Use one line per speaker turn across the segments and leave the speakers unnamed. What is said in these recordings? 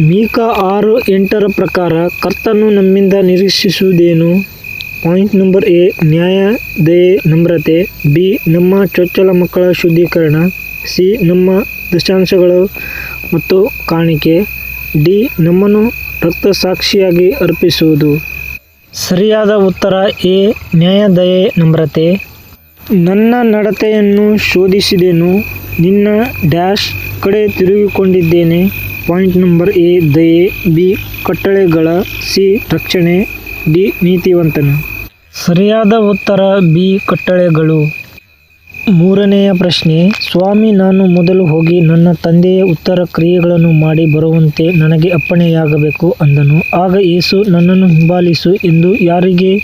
ಮೀಕ ಆರು ಎಂಟರ ಪ್ರಕಾರ ಕರ್ತನು ನಮ್ಮಿಂದ ನಿರೀಕ್ಷಿಸುವುದೇನು? ಪಾಯಿಂಟ್ ನಂಬರ್ ಎ ನ್ಯಾಯ ದಯೆ ನಮ್ರತೆ. ಬಿ, ನಮ್ಮ ಚೊಚ್ಚಲ ಮಕ್ಕಳ ಶುದ್ಧೀಕರಣ. ಸಿ, ನಮ್ಮ ದಶಾಂಶಗಳು ಮತ್ತು ಕಾಣಿಕೆ. ಡಿ, ನಮ್ಮನ್ನು ರಕ್ತ ಸಾಕ್ಷಿಯಾಗಿ ಅರ್ಪಿಸುವುದು. ಸರಿಯಾದ ಉತ್ತರ ಎ ನ್ಯಾಯ ದಯೆ ನಮ್ರತೆ. ನನ್ನ ನಡತೆಯನ್ನು ಶೋಧಿಸಿದೆನು. ನಿನ್ನ ಡ್ಯಾಶ್ ಕಡೆ ತಿರುಗಿಕೊಂಡಿದ್ದೇನೆ. ಪಾಯಿಂಟ್ ನಂಬರ್ ಎ ದಯೆ ಬಿ, ಕಟ್ಟಳೆಗಳ ಸಿ, ರಕ್ಷಣೆ, ಡಿ, ನೀತಿವಂತನ. ಸರಿಯಾದ ಉತ್ತರ ಬಿ, ಕಟ್ಟಳೆಗಳು. ಮೂರನೆಯ ಪ್ರಶ್ನೆ, ಸ್ವಾಮಿ, ನಾನು ಮೊದಲು ಹೋಗಿ ನನ್ನ ತಂದೆಯ ಉತ್ತರ ಕ್ರಿಯೆಗಳನ್ನು ಮಾಡಿ ಬರುವಂತೆ ನನಗೆ ಅಪ್ಪಣೆಯಾಗಬೇಕು ಅಂದನು. ಆಗ ಯೇಸು ನನ್ನನ್ನು ಹಿಂಬಾಲಿಸು ಎಂದು ಯಾರಿಗೆ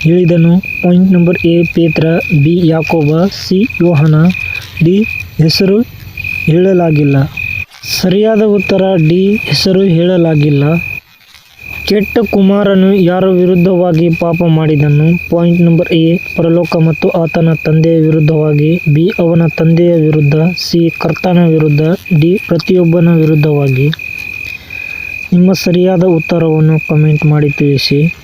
ಹೇಳಿದನು? ಪಾಯಿಂಟ್ ನಂಬರ್ ಎ, ಪೇತ್ರ, ಬಿ, ಯಾಕೋಬ, ಸಿ, ಯೋಹನ. ಡಿ, ಹೆಸರು ಹೇಳಲಾಗಿಲ್ಲ. ಸರಿಯಾದ ಉತ್ತರ ಡಿ ಹೆಸರು ಹೇಳಲಾಗಿಲ್ಲ. ಕೆಟ್ಟ ಕುಮಾರನು ಯಾರ ವಿರುದ್ಧವಾಗಿ ಪಾಪ ಮಾಡಿದನು? ಪಾಯಿಂಟ್ ನಂಬರ್ ಎ, ಪರಲೋಕ ಮತ್ತು ಆತನ ತಂದೆಯ ವಿರುದ್ಧವಾಗಿ, ಬಿ, ಅವನ ತಂದೆಯ ವಿರುದ್ಧ, ಸಿ, ಕರ್ತನ ವಿರುದ್ಧ, ಡಿ, ಪ್ರತಿಯೊಬ್ಬನ ವಿರುದ್ಧವಾಗಿ. ನಿಮ್ಮ ಸರಿಯಾದ ಉತ್ತರವನ್ನು ಕಮೆಂಟ್ ಮಾಡಿ ತಿಳಿಸಿ.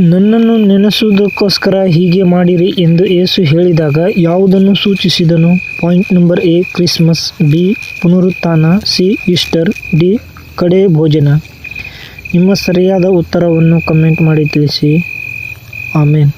ನನ್ನನ್ನು ನೆನೆಸುವುದಕ್ಕೋಸ್ಕರ ಹೀಗೆ ಮಾಡಿರಿ ಎಂದು ಏಸು ಹೇಳಿದಾಗ ಯಾವುದನ್ನು ಸೂಚಿಸಿದನು? Point number A, Christmas. B, ಪುನರುತ್ಥಾನ. C, Easter. ಡಿ, ಕಡೆ ಭೋಜನ. ನಿಮ್ಮ ಸರಿಯಾದ ಉತ್ತರವನ್ನು ಕಮೆಂಟ್ ಮಾಡಿ ತಿಳಿಸಿ. ಆಮೇನ್.